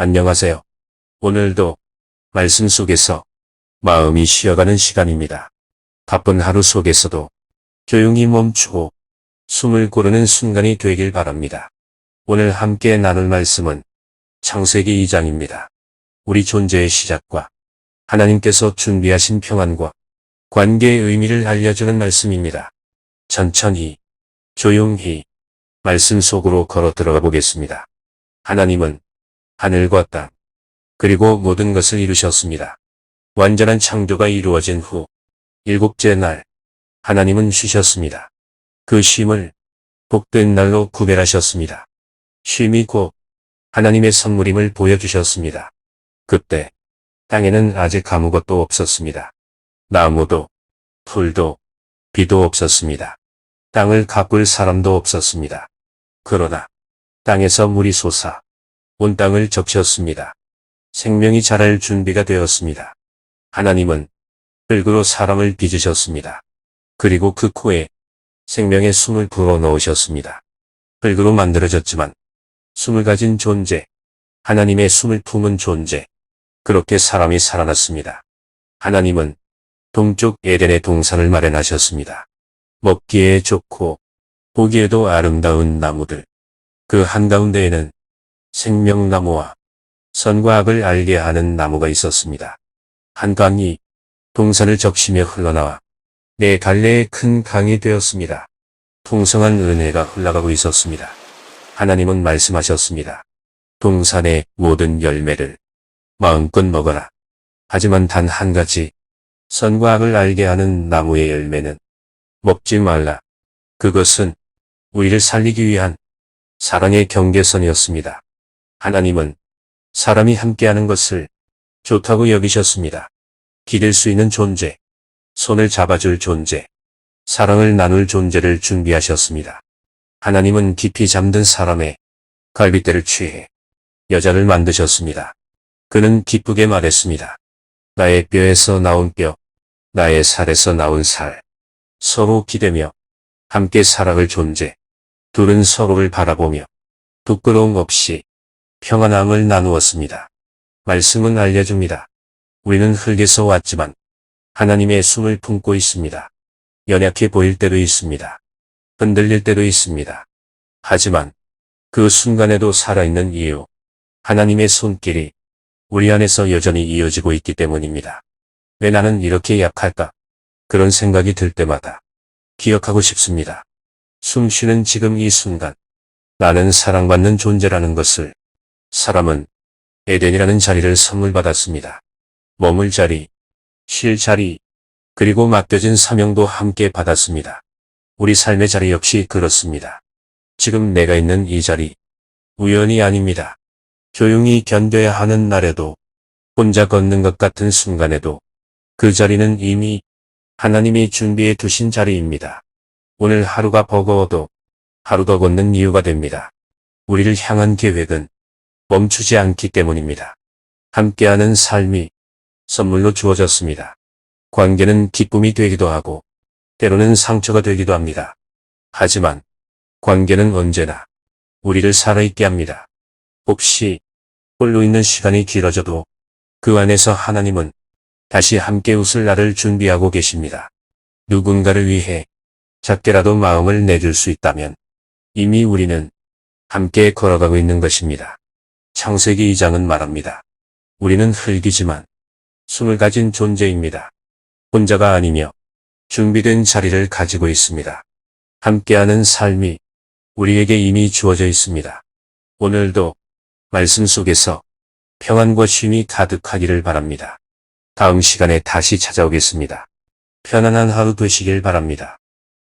안녕하세요. 오늘도 말씀 속에서 마음이 쉬어가는 시간입니다. 바쁜 하루 속에서도 조용히 멈추고 숨을 고르는 순간이 되길 바랍니다. 오늘 함께 나눌 말씀은 창세기 2장입니다. 우리 존재의 시작과 하나님께서 준비하신 평안과 관계의 의미를 알려주는 말씀입니다. 천천히, 조용히 말씀 속으로 걸어 들어가 보겠습니다. 하나님은 하늘과 땅, 그리고 모든 것을 이루셨습니다. 완전한 창조가 이루어진 후 일곱째 날 하나님은 쉬셨습니다. 그 쉼을 복된 날로 구별하셨습니다. 쉼이 곧 하나님의 선물임을 보여주셨습니다. 그때 땅에는 아직 아무것도 없었습니다. 나무도 풀도 비도 없었습니다. 땅을 가꿀 사람도 없었습니다. 그러나 땅에서 물이 솟아 온 땅을 적셨습니다. 생명이 자랄 준비가 되었습니다. 하나님은 흙으로 사람을 빚으셨습니다. 그리고 그 코에 생명의 숨을 불어 넣으셨습니다. 흙으로 만들어졌지만 숨을 가진 존재, 하나님의 숨을 품은 존재, 그렇게 사람이 살아났습니다. 하나님은 동쪽 에덴의 동산을 마련하셨습니다. 먹기에 좋고 보기에도 아름다운 나무들, 그 한가운데에는 생명나무와 선과 악을 알게 하는 나무가 있었습니다. 한 강이 동산을 적시며 흘러나와 네 갈래의 큰 강이 되었습니다. 풍성한 은혜가 흘러가고 있었습니다. 하나님은 말씀하셨습니다. 동산의 모든 열매를 마음껏 먹어라. 하지만 단 한 가지 선과 악을 알게 하는 나무의 열매는 먹지 말라. 그것은 우리를 살리기 위한 사랑의 경계선이었습니다. 하나님은 사람이 함께하는 것을 좋다고 여기셨습니다. 기댈 수 있는 존재, 손을 잡아줄 존재, 사랑을 나눌 존재를 준비하셨습니다. 하나님은 깊이 잠든 사람의 갈빗대를 취해 여자를 만드셨습니다. 그는 기쁘게 말했습니다. 나의 뼈에서 나온 뼈, 나의 살에서 나온 살, 서로 기대며 함께 살아갈 존재, 둘은 서로를 바라보며 부끄러움 없이 평안함을 나누었습니다. 말씀은 알려줍니다. 우리는 흙에서 왔지만 하나님의 숨을 품고 있습니다. 연약해 보일 때도 있습니다. 흔들릴 때도 있습니다. 하지만 그 순간에도 살아있는 이유, 하나님의 손길이 우리 안에서 여전히 이어지고 있기 때문입니다. 왜 나는 이렇게 약할까? 그런 생각이 들 때마다 기억하고 싶습니다. 숨 쉬는 지금 이 순간, 나는 사랑받는 존재라는 것을 사람은 에덴이라는 자리를 선물 받았습니다. 머물 자리, 쉴 자리, 그리고 맡겨진 사명도 함께 받았습니다. 우리 삶의 자리 역시 그렇습니다. 지금 내가 있는 이 자리, 우연이 아닙니다. 조용히 견뎌야 하는 날에도, 혼자 걷는 것 같은 순간에도, 그 자리는 이미 하나님이 준비해 두신 자리입니다. 오늘 하루가 버거워도 하루 더 걷는 이유가 됩니다. 우리를 향한 계획은 멈추지 않기 때문입니다. 함께하는 삶이 선물로 주어졌습니다. 관계는 기쁨이 되기도 하고 때로는 상처가 되기도 합니다. 하지만 관계는 언제나 우리를 살아있게 합니다. 혹시 홀로 있는 시간이 길어져도 그 안에서 하나님은 다시 함께 웃을 날을 준비하고 계십니다. 누군가를 위해 작게라도 마음을 내줄 수 있다면 이미 우리는 함께 걸어가고 있는 것입니다. 창세기 2장은 말합니다. 우리는 흙이지만 숨을 가진 존재입니다. 혼자가 아니며 준비된 자리를 가지고 있습니다. 함께하는 삶이 우리에게 이미 주어져 있습니다. 오늘도 말씀 속에서 평안과 쉼이 가득하기를 바랍니다. 다음 시간에 다시 찾아오겠습니다. 편안한 하루 되시길 바랍니다.